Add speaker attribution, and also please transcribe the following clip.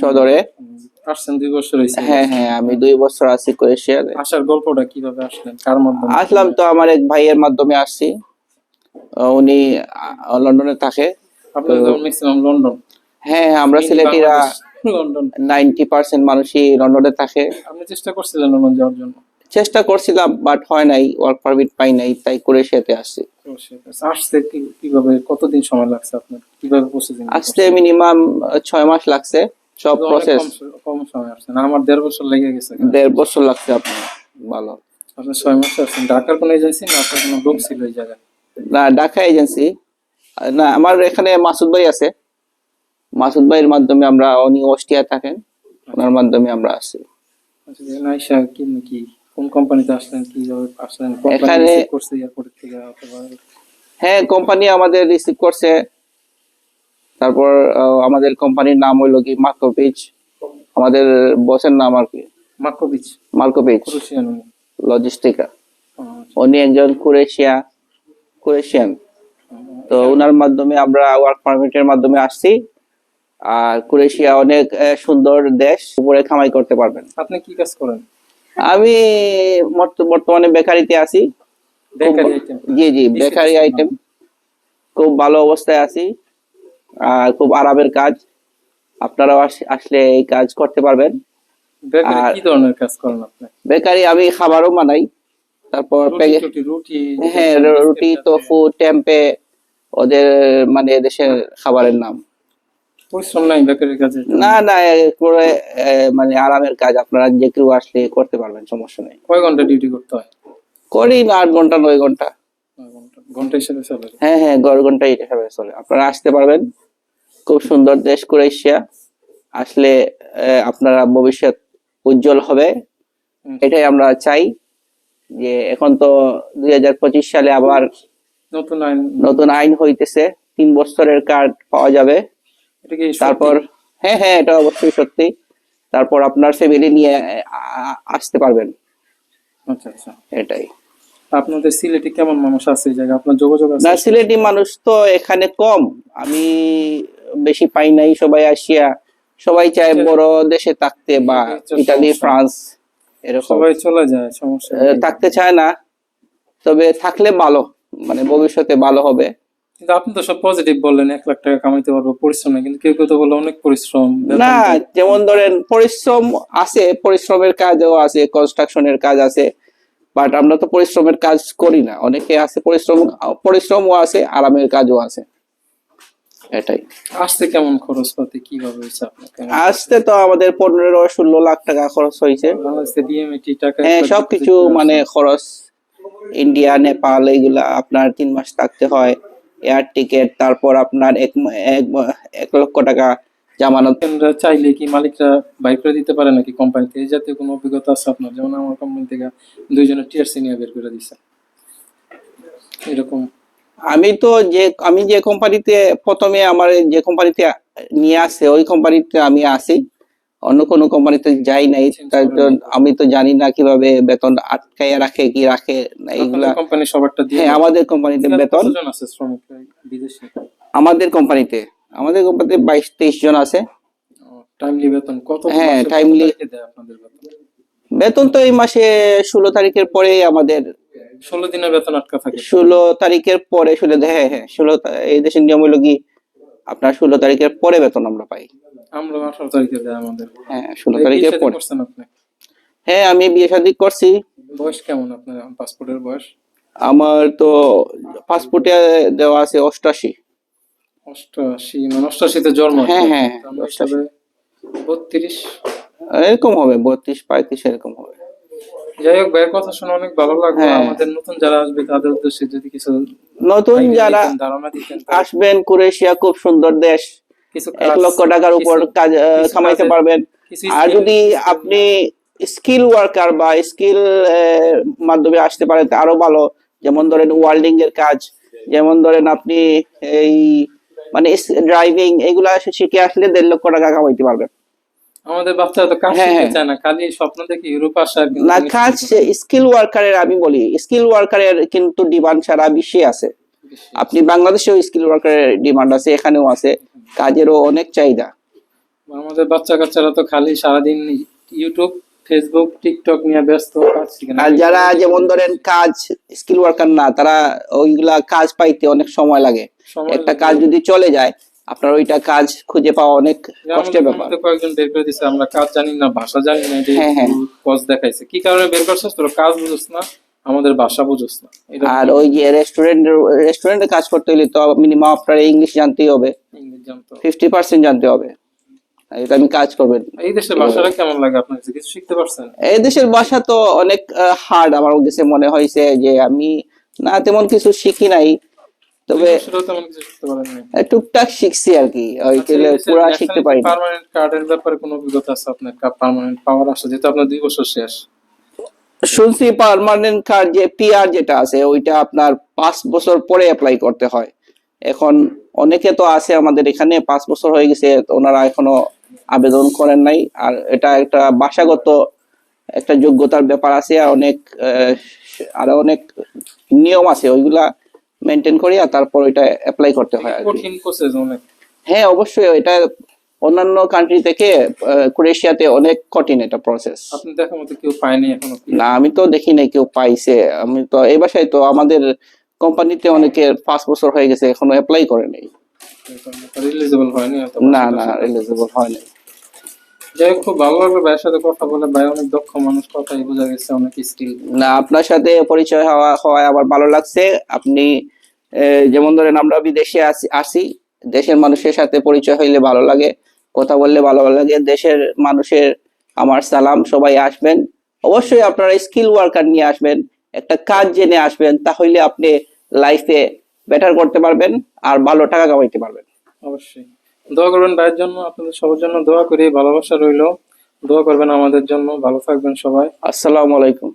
Speaker 1: সদরে।
Speaker 2: আসছেন দুই বছর হয়েছে
Speaker 1: হ্যাঁ হ্যাঁ আমি দুই বছর আছি ক্রোয়েশিয়াতে।
Speaker 2: আসার গল্পটা কীভাবে আসলেন? কার মাধ্যমে?
Speaker 1: আসলাম তো আমার এক ভাইয়ের মাধ্যমে আসছি। উনি লন্ডনে থাকে।
Speaker 2: Maximum London.
Speaker 1: হ্যাঁ হ্যাঁ, আমরা সিলেটিরা
Speaker 2: লন্ডন।
Speaker 1: নাইনটি পার্সেন্ট মানুষই লন্ডনে থাকে।
Speaker 2: আপনি চেষ্টা করছিলেন লন্ডন যাওয়ার জন্য?
Speaker 1: চেষ্টা করছিলাম বাট হয় নাই ওয়ার্ক পারমিট পাই নাই তাই ক্রোয়েশিয়াতে আসছি।
Speaker 2: আসতে কীভাবে কতদিন সময় লাগছে আপনার? কীভাবে
Speaker 1: আসতে মিনিমাম ছয় মাস লাগছে। সব প্রসেস
Speaker 2: কম সময় আসছেন আমার দেড় বছর লেগে গেছে।
Speaker 1: দেড় বছর লাগছে আপনার। ভালো।
Speaker 2: আপনি ছয় মাস আসছেন ঢাকার কোন এজেন্সি না আপনার কোনো লোক ছিল এই জায়গায়?
Speaker 1: না ঢাকা এজেন্সি না আমার এখানে মাসুদ ভাই আছে। মাসুদ ভাইয়ের মাধ্যমে আমরা উনি অস্ট্রিয়া থাকেন। ওনার মাধ্যমে আমরা আসছি
Speaker 2: আচ্ছা যে কি নাকি কোন কোম্পানিতে আসলেন? কীভাবে আসলেন? কোম্পানি
Speaker 1: এখানে-
Speaker 2: রিসিভ করছে এয়ারপোর্ট থেকে
Speaker 1: হ্যাঁ কোম্পানি আমাদের রিসিভ করছে। তারপর আমাদের কোম্পানির নাম হইল কি? মার্কোপিচ আমাদের বসের নাম আর কি?
Speaker 2: মার্কোভিচ
Speaker 1: মার্কোপিচ লজিস্টিকা
Speaker 2: আচ্ছা,
Speaker 1: উনি একজন ক্রোয়েশিয়া ক্রোয়েশিয়ান তো ওনার মাধ্যমে আমরা ওয়ার্ক পারমিটের মাধ্যমে আসছি। আর ক্রোয়েশিয়া অনেক সুন্দর দেশ। উপরে কামাই করতে পারবেন।
Speaker 2: আপনি কি কাজ করেন?
Speaker 1: আমি বর্ত- বর্তমানে বেকারিতে আছি। জি জি বেকারি আইটেম খুব ভালো অবস্থায় আছি। খুব আরামের কাজ। আপনারাও আস- আসলে এই কাজ করতে পারবেন।
Speaker 2: বেকারি কি ধরনের কাজ করেন আপনি?
Speaker 1: বেকারি আমি খাবারও বানাই। তারপর হ্যাঁ রুটি তোফু টেম্পে ওদের মানে দেশের খাবারের নাম।
Speaker 2: পরিশ্রম নাই বেকারির কাজে
Speaker 1: না না করে মানে আরামের কাজ আপনারা যে কেউ আসলে করতে পারবেন সমস্যা নেই।
Speaker 2: কয় ঘণ্টা ডিউটি করতে হয়?
Speaker 1: করি না আট ঘণ্টা নয়
Speaker 2: ঘণ্টা। হিসেবে চলে।
Speaker 1: হ্যাঁ হ্যাঁ গড় ঘণ্টা চলে। আপনারা আসতে পারবেন। খুব সুন্দর দেশ ক্রোয়েশিয়া। আসলে আপনারা ভবিষ্যৎ উজ্জ্বল হবে। এটাই আমরা চাই যে এখন তো দুই হাজার পঁচিশ সালে আবার
Speaker 2: নতুন আইন।
Speaker 1: নতুন আইন হইতেছে। তিন বছরের কার্ড পাওয়া যাবে? তারপর হ্যাঁ হ্যাঁ এটা অবশ্যই সত্যি। তারপর আপনার ফ্যামিলি নিয়ে আসতে পারবেন।
Speaker 2: আচ্ছা আচ্ছা।
Speaker 1: এটাই।
Speaker 2: আপনাদের সিলেটে কেমন মানুষ আছে এই জায়গায়? আপনার যোগাযোগ আছে?
Speaker 1: না সিলেটি মানুষ তো এখানে কম। আমি বেশি পাই নাই সবাই আসিয়া সবাই চায় বড় দেশে থাকতে বা ইটালি ফ্রান্স এরকম।
Speaker 2: সবাই চলে যায় সমস্যা
Speaker 1: থাকতে চায় না তবে থাকলে ভালো মানে ভবিষ্যতে ভালো হবে।
Speaker 2: কিন্তু আপনি তো সব পজিটিভ বললেন এক লাখ টাকা কামাইতে পারব পরিশ্রম কিন্তু কেউ কেউ তো বলে অনেক পরিশ্রম
Speaker 1: না যেমন ধরেন পরিশ্রম আছে পরিশ্রমের কাজও আছে কনস্ট্রাকশনের কাজ আছে বাট আমরা তো পরিশ্রমের কাজ করি না। অনেকে আছে পরিশ্রম পরিশ্রমও আছে আরামের কাজও আছে। এটাই।
Speaker 2: আসতে কেমন খরচ পাতি? কীভাবে হয়েছে আপনার
Speaker 1: আসতে তো আমাদের পনেরো ষোলো লাখ টাকা খরচ হয়েছে।
Speaker 2: টাকা
Speaker 1: হ্যাঁ সবকিছু মানে খরচ। ইন্ডিয়া নেপাল এগুলা আপনার তিন মাস থাকতে হয়। এয়ার টিকেট তারপর আপনার এক এক লক্ষ টাকা জামানত।
Speaker 2: চাইলে কি মালিকরা বাইর করে দিতে পারে নাকি কোম্পানিতে এই জাতীয় কোনো অভিজ্ঞতা আছে আপনার? যেমন আমার কোম্পানি থেকে দুইজনের টিআরসি নিয়ে বের করে দিছে। এরকম
Speaker 1: আমি তো যে আমি যে কোম্পানিতে প্রথমে আমার যে কোম্পানিতে নিয়ে আসে ওই কোম্পানিতে আমি আসি। অন্য কোনো কোম্পানিতে যাই নাই তার জন্য আমি তো জানি না কীভাবে বেতন আটকাইয়া রাখে কি রাখে না এগুলা
Speaker 2: কোম্পানি সবারটা দিয়ে
Speaker 1: হ্যাঁ আমাদের কোম্পানিতে বেতন।
Speaker 2: আছে শ্রমিক বিদেশি?
Speaker 1: আমাদের কোম্পানিতে আমাদের কোম্পানিতে বাইশ তেইশ জন আছে।
Speaker 2: টাইমলি বেতন কত
Speaker 1: হ্যাঁ,
Speaker 2: বেতন?
Speaker 1: বেতন তো এই মাসে ষোলো তারিখের পরেই আমাদের
Speaker 2: ষোলো দিনের বেতন আটকা থাকে।
Speaker 1: ষোলো তারিখের পরে ষোলো হ্যাঁ হ্যাঁ ষোলো এই দেশের নিয়ম হলো কি আপনার ষোলো তারিখের পরে বেতন আমরা পাই।
Speaker 2: আমরা আঠারো তারিখে দেয় আমাদের।
Speaker 1: হ্যাঁ ষোলো তারিখের পরে।
Speaker 2: আপনি?
Speaker 1: হ্যাঁ আমি বিয়ে শাদী করছি।
Speaker 2: বয়স কেমন আপনার? পাসপোর্টের বয়স?
Speaker 1: আমার তো পাসপোর্টে দেওয়া আছে অষ্টাশি।
Speaker 2: অষ্টআশি মানে অষ্টআশিতে জন্ম
Speaker 1: হ্যাঁ, হ্যাঁ,
Speaker 2: বত্রিশ?
Speaker 1: এরকম হবে বত্রিশ পঁয়ত্রিশ এরকম হবে।
Speaker 2: যাই হোক ভাইয়ের কথা শুনে অনেক ভালো লাগল।
Speaker 1: হ্যাঁ।
Speaker 2: আমাদের নতুন যারা আসবে তাদের উদ্দেশ্যে যদি কিছু
Speaker 1: নতুন যারা আসবেন ক্রোয়েশিয়া খুব সুন্দর দেশ। এক লক্ষ টাকার উপর কাজ কামাইতে পারবেন। আর যদি আপনি স্কিল ওয়ার্কার বা স্কিল মাধ্যমে আসতে পারেন আরও ভালো। যেমন ধরেন ওয়ার্ল্ডিং এর কাজ যেমন ধরেন আপনি এই মানে ড্রাইভিং এগুলা শিখে আসলে দেড় লক্ষ টাকা কামাইতে পারবেন।
Speaker 2: আমাদের বাচ্চারা তো কাজ
Speaker 1: হ্যাঁ,
Speaker 2: শিখতে
Speaker 1: হ্যাঁ।
Speaker 2: চায় না খালি স্বপ্ন দেখে ইউরোপ আসার
Speaker 1: না কাজ স্কিল ওয়ার্কারের আমি বলি স্কিল ওয়ার্কারের কিন্তু ডিমান্ড সারা বিশ্বে আছে। আপনি বাংলাদেশেও স্কিল ওয়ার্কারের ডিমান্ড আছে এখানেও আছে কাজেরও অনেক চাহিদা।
Speaker 2: আমাদের বাচ্চা কাচ্চারা তো খালি সারাদিন ইউটিউব ফেসবুক টিকটক নিয়ে ব্যস্ত।
Speaker 1: আর যারা যেমন ধরেন কাজ স্কিল ওয়ার্কার না তারা ওইগুলা কাজ পাইতে অনেক সময় লাগে। একটা কাজ যদি চলে যায় আপনার ওইটা কাজ খুঁজে পাওয়া অনেক কষ্টের ব্যাপার।
Speaker 2: কয়েকজন বের করে দিছে আমরা কাজ জানি না ভাষা জানি না
Speaker 1: হ্যাঁ, হ্যাঁ।
Speaker 2: পজ দেখাইছে। কি কারণে বের করছিস তোর কাজ বুঝছ না আমাদের ভাষা বুঝছ না।
Speaker 1: আর ওই যে রেস্টুরেন্ট রেস্টুরেন্টে কাজ করতে হলে তো মিনিমাম আপনার ইংলিশ জানতেই হবে।
Speaker 2: জানতো
Speaker 1: ফিফটি পার্সেন্ট জানতে হবে। এটা আমি কাজ করবেন।
Speaker 2: এই দেশের ভাষাটা কেমন লাগে আপনার? কিছু শিখতে পারছেন?
Speaker 1: এই দেশের ভাষা তো অনেক হার্ড আমার কাছে মনে হয়েছে যে আমি না তেমন কিছু শিখি নাই। তবে টুকটাক শিখছি আর কি। ওই
Speaker 2: আচ্ছা,
Speaker 1: পুরা শিখতে পারি
Speaker 2: পার্মানেন্ট কার্ডের ব্যাপারে কোনো অভিজ্ঞতা আছে আপনার? পার্মানেন্ট পাওয়ার আসে যেহেতু আপনার দুই বছর শেষ।
Speaker 1: শুনছি পার্মানেন্ট কার্ড যে পিআর যেটা আছে ওইটা আপনার পাঁচ বছর পরে অ্যাপ্লাই করতে হয়। এখন অনেকে তো আছে আমাদের এখানে পাঁচ বছর হয়ে গেছে ওনারা এখনও আবেদন করেন নাই। আর এটা একটা ভাষাগত একটা যোগ্যতার ব্যাপার আছে আর অনেক আরও অনেক নিয়ম আছে ওইগুলা মেনটেন করি আর তারপর ওইটা অ্যাপ্লাই করতে হয়
Speaker 2: কঠিন প্রসেস অনেক।
Speaker 1: হ্যাঁ অবশ্যই এটা অন্যান্য কান্ট্রি থেকে ক্রোয়েশিয়াতে অনেক কঠিন এটা প্রসেস
Speaker 2: আপনি দেখার মতো কেউ পায়নি এখনও
Speaker 1: না আমি তো দেখি নাই কেউ পাইছে। আমি তো এই বাসায় তো আমাদের কোম্পানিতে অনেকে পাঁচ বছর হয়ে গেছে এখনও অ্যাপ্লাই করে নাই।
Speaker 2: হয়নি
Speaker 1: না না এলিজিবল হয় নাই।
Speaker 2: যাই হোক খুব ভালো লাগল ভাইয়ের সাথে কথা বলে। ভাই অনেক দক্ষ মানুষ কথাই বোঝা গেছে অনেক স্কিল
Speaker 1: না আপনার সাথে পরিচয় হওয়া হওয়ায় আমার ভালো লাগছে। আপনি যেমন ধরেন আমরা বিদেশে আসি- আসি দেশের মানুষের সাথে পরিচয় হইলে ভালো লাগে কথা বললে ভালো লাগে। দেশের মানুষের আমার সালাম সবাই আসবেন। অবশ্যই আপনারা স্কিল ওয়ার্কার নিয়ে আসবেন একটা কাজ জেনে আসবেন তাহলে আপনি লাইফে বেটার করতে পারবেন আর ভালো টাকা কামাইতে পারবেন।
Speaker 2: অবশ্যই। দোয়া করবেন ভাইয়ের জন্য, আপনাদের সবার জন্য দোয়া করি, ভালোবাসা রইল। দোয়া করবেন আমাদের জন্য, ভালো থাকবেন সবাই।
Speaker 1: আসসালামু আলাইকুম।